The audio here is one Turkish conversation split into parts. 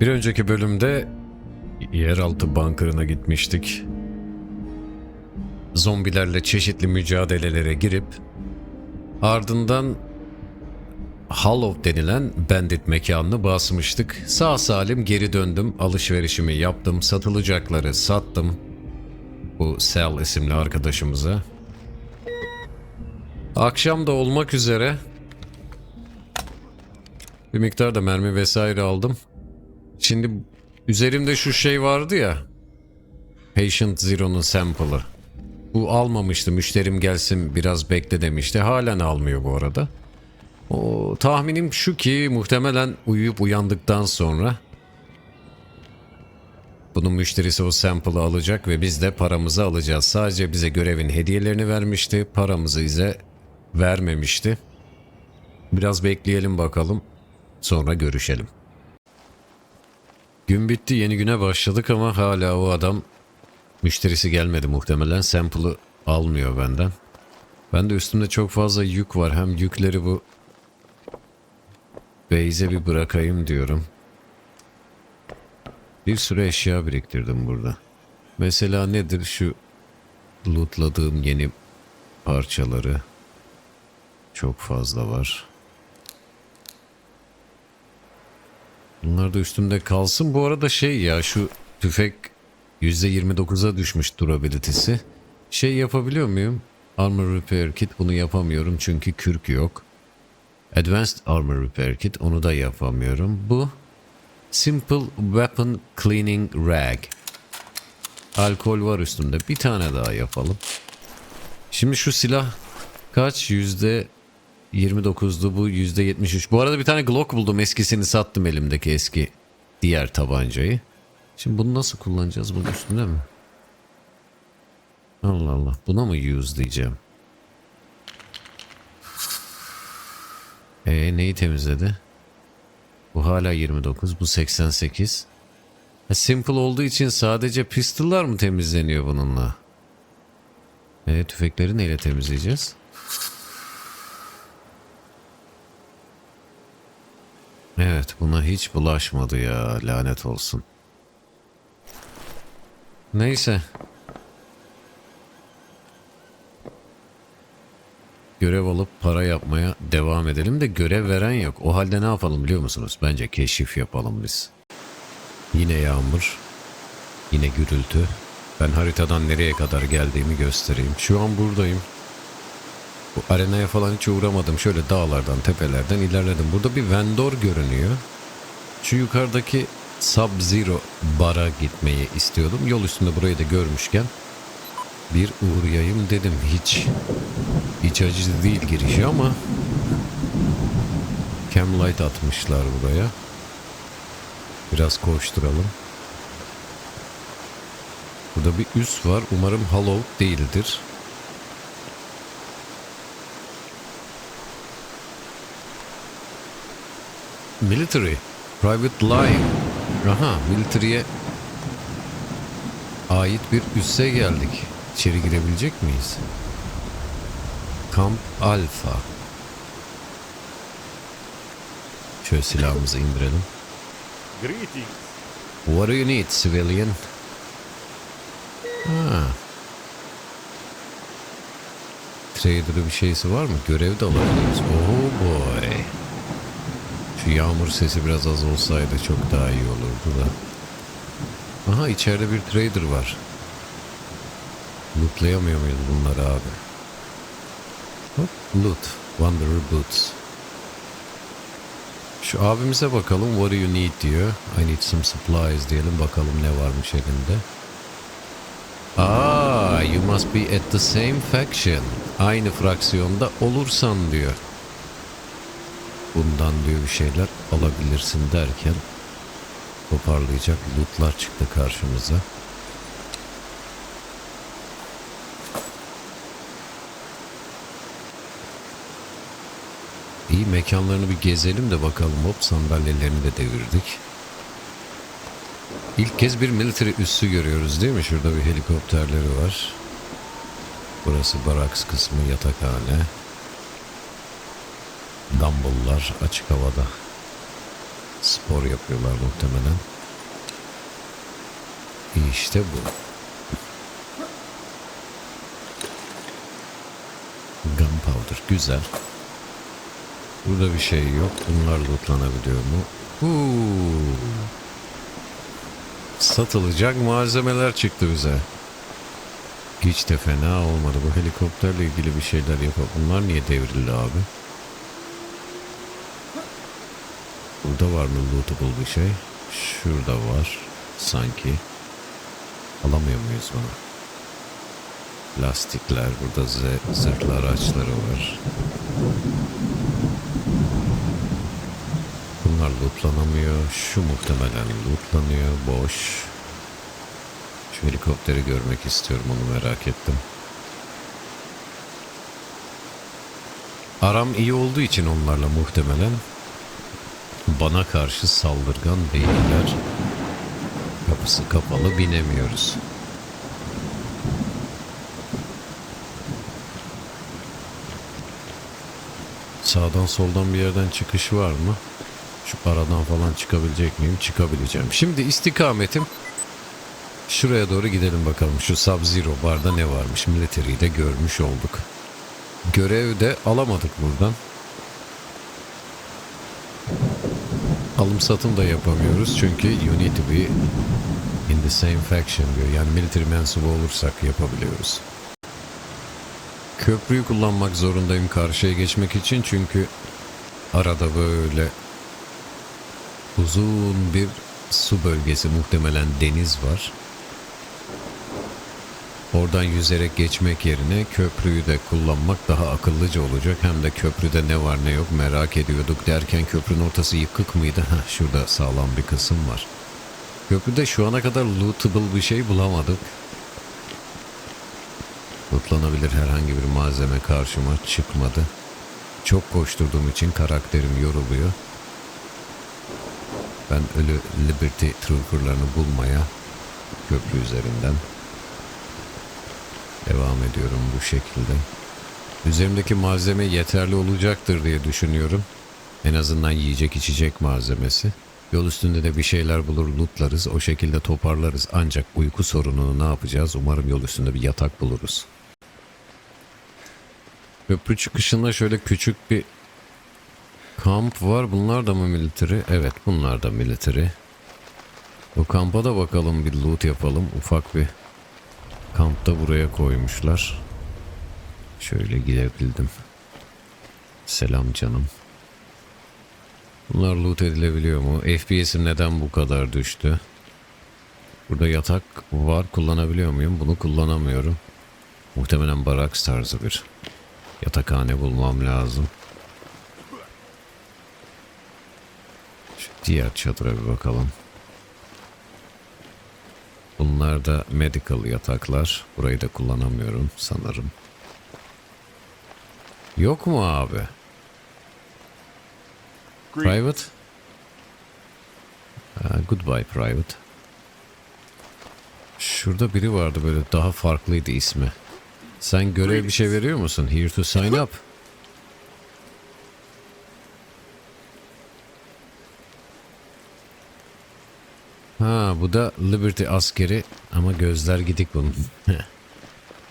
Bir önceki bölümde yeraltı bunkerına gitmiştik. Zombilerle çeşitli mücadelelere girip ardından Hollow denilen bandit mekanını basmıştık. Sağ salim geri döndüm. Alışverişimi yaptım. Satılacakları sattım. Bu Sal isimli arkadaşımıza. Akşam da olmak üzere bir miktar da mermi vesaire aldım. Şimdi üzerimde şu şey vardı ya. Patient Zero'nun sample'ı. Bu almamıştı. Müşterim gelsin biraz bekle demişti. Halen almıyor bu arada. O tahminim şu ki muhtemelen uyuyup uyandıktan sonra bunun müşterisi o sample'ı alacak ve biz de paramızı alacağız. Sadece bize görevin hediyelerini vermişti. Paramızı bize vermemişti. Biraz bekleyelim bakalım. Sonra görüşelim. Gün bitti yeni güne başladık ama hala o adam müşterisi gelmedi muhtemelen. Sample'ı almıyor benden. Ben de üstümde çok fazla yük var. Hem yükleri bu Beyze bir bırakayım diyorum. Bir sürü eşya biriktirdim burada. Mesela nedir şu lootladığım yeni parçaları? Çok fazla var. Bunlar da üstümde kalsın. Bu arada şey ya şu tüfek %29'a düşmüş durability'si. Şey yapabiliyor muyum? Armor Repair Kit bunu yapamıyorum çünkü kürk yok. Advanced Armor Repair Kit onu da yapamıyorum. Bu Simple Weapon Cleaning Rag. Alkol var üstünde. Bir tane daha yapalım. Şimdi şu silah kaç? Yüzde 29'du bu yüzde 73. Bu arada bir tane Glock buldum. Eskisini sattım elimdeki eski diğer tabancayı. Şimdi bunu nasıl kullanacağız? Bunun üstünde mi? Allah Allah. Buna mı use diyeceğim? E neyi temizledi? Bu hala 29, bu 88. Ha, simple olduğu için sadece pistollar mı temizleniyor bununla? E tüfekleri neyle temizleyeceğiz? Evet buna hiç bulaşmadı ya lanet olsun. Neyse. Görev alıp para yapmaya devam edelim de görev veren yok. O halde ne yapalım biliyor musunuz? Bence keşif yapalım biz. Yine yağmur. Yine gürültü. Ben haritadan nereye kadar geldiğimi göstereyim. Şu an buradayım. Bu arenaya falan hiç uğramadım. Şöyle dağlardan, tepelerden ilerledim. Burada bir vendor görünüyor. Şu yukarıdaki Sub-Zero bara gitmeyi istiyordum. Yol üstünde burayı da görmüşken bir uğrayayım dedim. Hiç hiç acı değil girişi ama Camlight atmışlar buraya. Biraz koşturalım. Burada bir üs var. Umarım hollow değildir. Military. Private Line. Aha, military'e ait bir üsse geldik. İçeri girebilecek miyiz? Kamp Alpha. Şöyle silahımızı indirelim. Greetings. What do you need, civilian? Ha. Trader'ı bir şeysi var mı? Görev de alabiliriz. Oh boy. Şu yağmur sesi biraz az olsaydı çok daha iyi olurdu da. Aha içeride bir trader var. Lootlayamıyor muyuz bunları abi? Hop, loot. Wanderer Boots. Şu abimize bakalım. What do you need diyor. I need some supplies diyelim. Bakalım ne varmış elinde. Ah, you must be at the same faction. Aynı fraksiyonda olursan diyor. Bundan diyor şeyler alabilirsin derken toparlayacak lootlar çıktı karşımıza. İyi mekanlarını bir gezelim de bakalım. Hop sandalyelerini de devirdik. İlk kez bir military üssü görüyoruz değil mi? Şurada bir helikopterleri var. Burası baraks kısmı yatakhane. Dumbbell'lar açık havada. Spor yapıyorlar muhtemelen. İşte bu. Gunpowder güzel. Burada bir şey yok. Bunlar lootlanabiliyor mu? Huu. Satılacak malzemeler çıktı bize. Hiç de fena olmadı. Bu helikopterle ilgili bir şeyler yapalım. Bunlar niye devrildi abi? Burada var mı lootable bir şey? Şurada var. Sanki. Alamıyor muyuz bunu? Lastikler, burada zırhlı araçları var. Bunlar lootlanamıyor. Şu muhtemelen lootlanıyor. Boş. Şu helikopteri görmek istiyorum. Onu merak ettim. Aram iyi olduğu için onlarla muhtemelen bana karşı saldırgan değiller. Kapısı kapalı binemiyoruz. Sağdan soldan bir yerden çıkış var mı? Şu aradan falan çıkabilecek miyim? Çıkabileceğim. Şimdi istikametim şuraya doğru gidelim bakalım. Şu Sub-Zero barda ne varmış? Military'yi de görmüş olduk. Görev de alamadık buradan. Alım satım da yapamıyoruz çünkü you need to be in the same faction diyor. Yani military mensubu olursak yapabiliyoruz. Köprüyü kullanmak zorundayım karşıya geçmek için çünkü arada böyle uzun bir su bölgesi muhtemelen deniz var. Oradan yüzerek geçmek yerine köprüyü de kullanmak daha akıllıca olacak. Hem de köprüde ne var ne yok merak ediyorduk derken köprünün ortası yıkık mıydı? Heh, şurada sağlam bir kısım var. Köprüde şu ana kadar lootable bir şey bulamadık. Lootlanabilir herhangi bir malzeme karşıma çıkmadı. Çok koşturduğum için karakterim yoruluyor. Ben ölü Liberty Trooper'larını bulmaya köprü üzerinden devam ediyorum bu şekilde. Üzerimdeki malzeme yeterli olacaktır diye düşünüyorum. En azından yiyecek içecek malzemesi. Yol üstünde de bir şeyler bulur lootlarız. O şekilde toparlarız. Ancak uyku sorununu ne yapacağız? Umarım yol üstünde bir yatak buluruz. Köprü çıkışında şöyle küçük bir kamp var. Bunlar da mı military? Evet bunlar da military. O kampa da bakalım bir loot yapalım. Ufak bir kampta buraya koymuşlar. Şöyle gidebildim. Selam canım. Bunlar loot edilebiliyor mu? FPS'im neden bu kadar düştü? Burada yatak var. Kullanabiliyor muyum? Bunu kullanamıyorum. Muhtemelen baraks tarzı bir yatakhane bulmam lazım. Şu diğer çadıra bir bakalım. Bunlar da medical yataklar. Burayı da kullanamıyorum sanırım. Yok mu abi? Private? Ha, goodbye private. Şurada biri vardı böyle daha farklıydı ismi. Sen görev bir şey veriyor musun? Here to sign up. Ha bu da Liberty askeri ama gözler gidik bunun.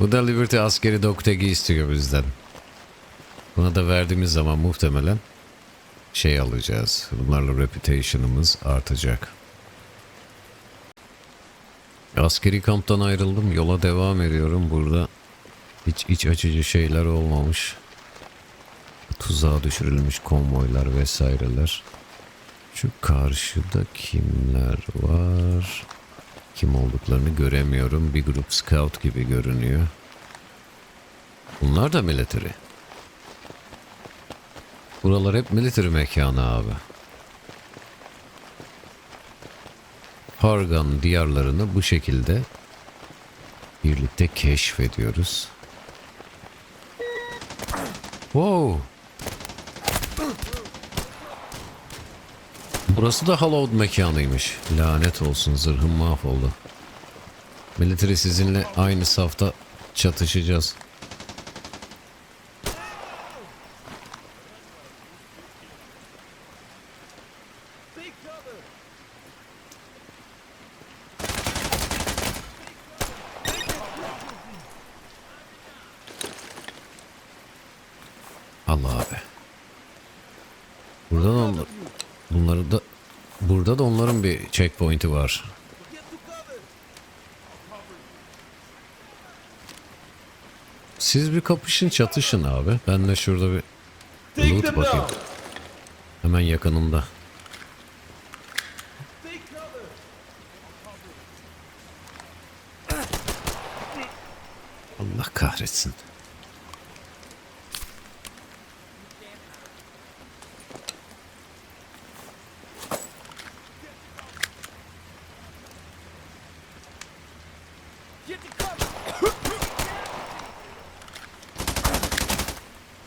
bu da Liberty askeri Doktegi istiyor bizden. Buna da verdiğimiz zaman muhtemelen şey alacağız. Bunlarla reputation'ımız artacak. Askeri kamptan ayrıldım. Yola devam ediyorum. Burada hiç iç açıcı şeyler olmamış. Tuzağa düşürülmüş konvoylar vesaireler. Şu karşıda kimler var? Kim olduklarını göremiyorum. Bir grup scout gibi görünüyor. Bunlar da military. Buralar hep military mekanı abi. Hargan diyarlarını bu şekilde birlikte keşfediyoruz. Wow. Burası da Hallowed mekanıymış. Lanet olsun zırhım mahvoldu. Military sizinle aynı safta çatışacağız. Allah abi. Burada da onlar, bunları da burada da onların bir checkpoint'i var. Siz bir kapışın çatışın abi. Ben de şurada bir loot bakayım. Hemen yakınımda. Allah kahretsin. Get to cover.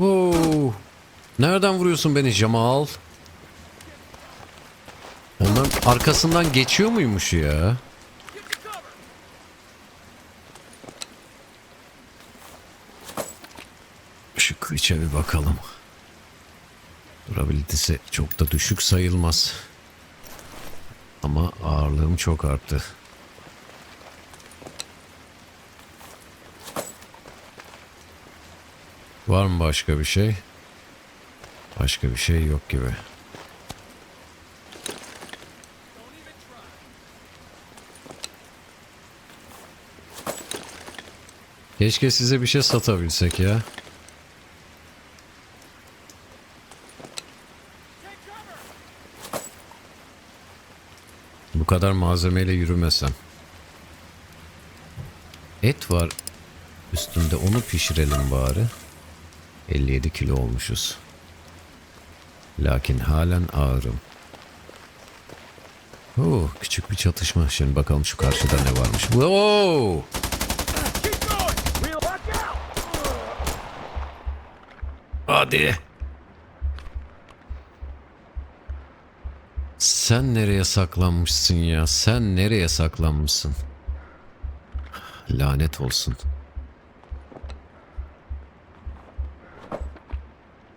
Oo. Nereden vuruyorsun beni Jamal? Onların arkasından geçiyor muymuş ya? Şu kılıça bir bakalım. Durabilitesi çok da düşük sayılmaz. Ama ağırlığım çok arttı. Var mı başka bir şey? Başka bir şey yok gibi. Keşke size bir şey satabilsek ya. Bu kadar malzemeyle yürümesem. Et var üstünde onu pişirelim bari. 57 kilo olmuşuz. Lakin halen ağırım. Oo, küçük bir çatışma. Şimdi bakalım şu karşıda ne varmış. Wow! Hadi. Sen nereye saklanmışsın ya? Sen nereye saklanmışsın? Lanet olsun.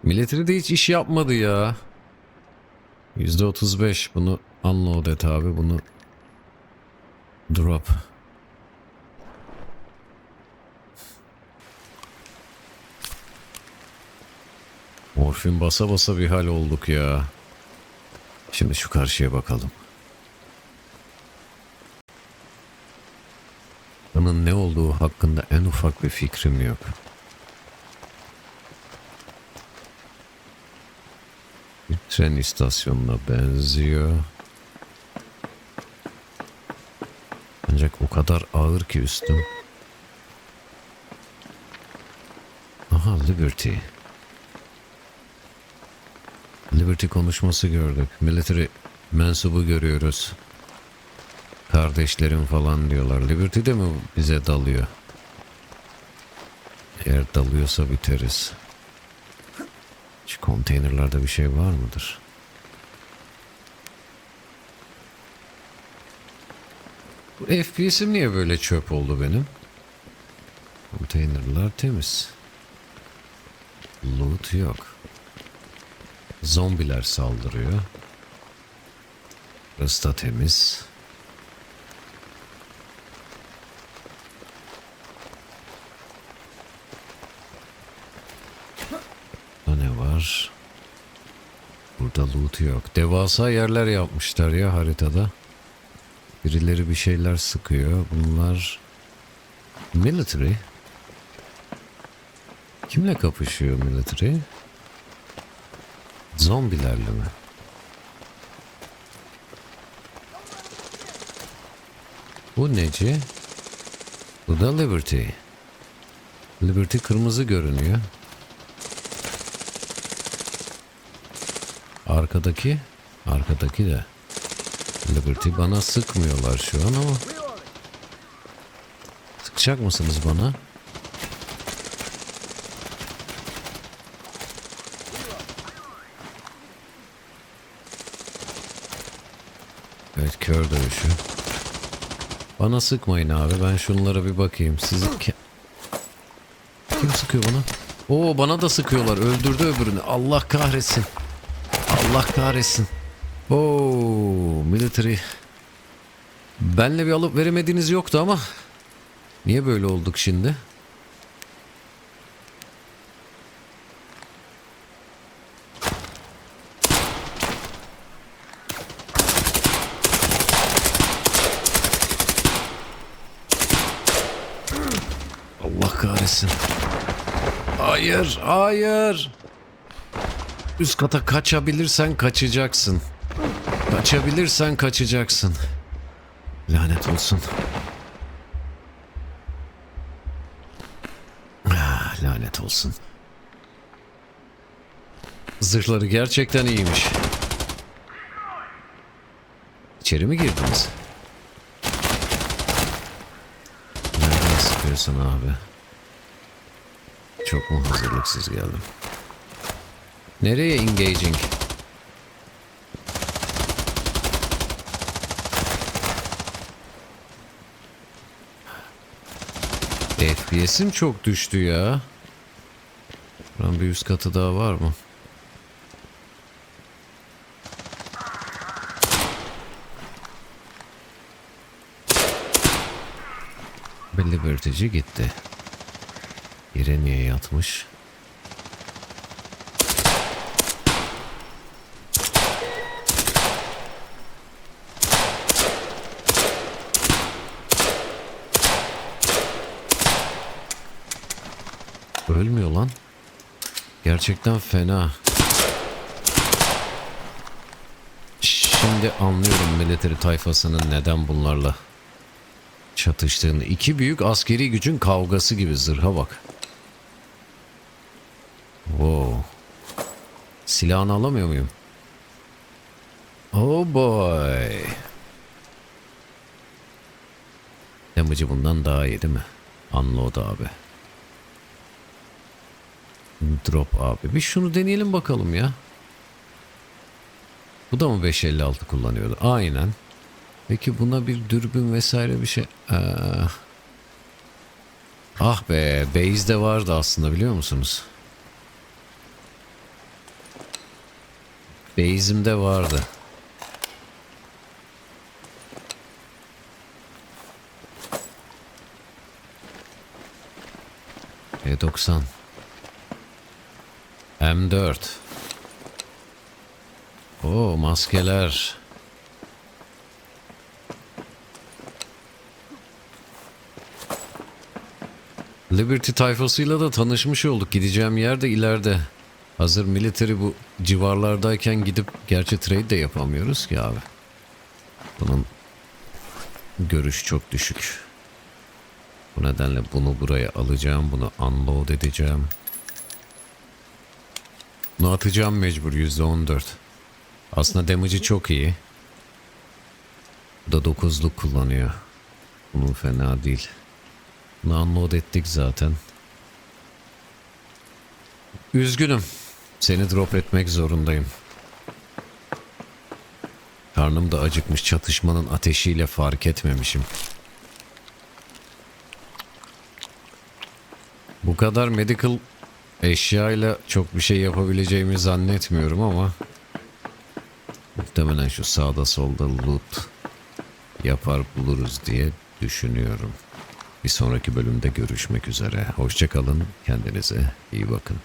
Military de hiç iş yapmadı ya. %35 bunu unload et abi bunu drop. Morfin basa basa bir hal olduk ya. Şimdi şu karşıya bakalım. Bunun ne olduğu hakkında en ufak bir fikrim yok. Tren istasyonuna benziyor. Ancak o kadar ağır ki üstüm. Aha Liberty. Liberty konuşması gördük. Military mensubu görüyoruz. Kardeşlerim falan diyorlar. Liberty de mi bize dalıyor? Eğer dalıyorsa biteriz. Şu konteynerlarda bir şey var mıdır? Bu FPS'im niye böyle çöp oldu benim? Konteynerlar temiz. Loot yok. Zombiler saldırıyor. Burası da temiz. Burada ne var? Burada loot yok. Devasa yerler yapmışlar ya haritada. Birileri bir şeyler sıkıyor. Bunlar military. Kimle kapışıyor military? Zombilerle mi? Bu neci? Bu da Liberty. Liberty kırmızı görünüyor. Arkadaki? Arkadaki de. Liberty bana sıkmıyorlar şu an ama. Sıkacak mısınız bana? Evet kör dövüşü. Bana sıkmayın abi ben şunlara bir bakayım. Sizi ke- Kim sıkıyor bana? Oo bana da sıkıyorlar. Öldürdü öbürünü. Allah kahretsin. Allah kahretsin. Oo, military. Benle bir alıp veremediğiniz yoktu ama niye böyle olduk şimdi? Allah kahretsin. Hayır, hayır. Üst kata kaçabilirsen kaçacaksın. Kaçabilirsen kaçacaksın. Lanet olsun. Ah, lanet olsun. Zırhları gerçekten iyiymiş. İçeri mi girdiniz? Nereden sıkıyorsun abi? Çok mu hazırlıksız geldim? Nereye engaging? FPS'im çok düştü ya. Buranın bir üst katı daha var mı? Belli belirtici gitti. Yere yatmış? Ölmüyor lan. Gerçekten fena. Şimdi anlıyorum military tayfasının neden bunlarla çatıştığını. İki büyük askeri gücün kavgası gibi zırha bak. Wow. Silahını alamıyor muyum? Oh boy. Damage'ı bundan daha iyi değil mi? Unload abi. Drop abi. Bir şunu deneyelim bakalım ya. Bu da mı 556 kullanıyordu? Aynen. Peki buna bir dürbün vesaire bir şey... Ee, Ah be, base'de vardı aslında biliyor musunuz? Base'imde vardı. E90 M4 Oo maskeler Liberty tayfasıyla da tanışmış olduk. Gideceğim yer de ileride. Hazır military bu civarlardayken gidip gerçi trade de yapamıyoruz ki abi. Bunun görüş çok düşük. Bu nedenle bunu buraya alacağım. Bunu unload edeceğim. Bunu atacağım mecbur %14. Aslında damage'ı çok iyi. Bu da 9'luk kullanıyor. Bunun fena değil. Bunu unload ettik zaten. Üzgünüm. Seni drop etmek zorundayım. Karnım da acıkmış çatışmanın ateşiyle fark etmemişim. Bu kadar medical eşyayla çok bir şey yapabileceğimi zannetmiyorum ama muhtemelen şu sağda solda loot yapar buluruz diye düşünüyorum. Bir sonraki bölümde görüşmek üzere. Hoşçakalın. Kendinize iyi bakın.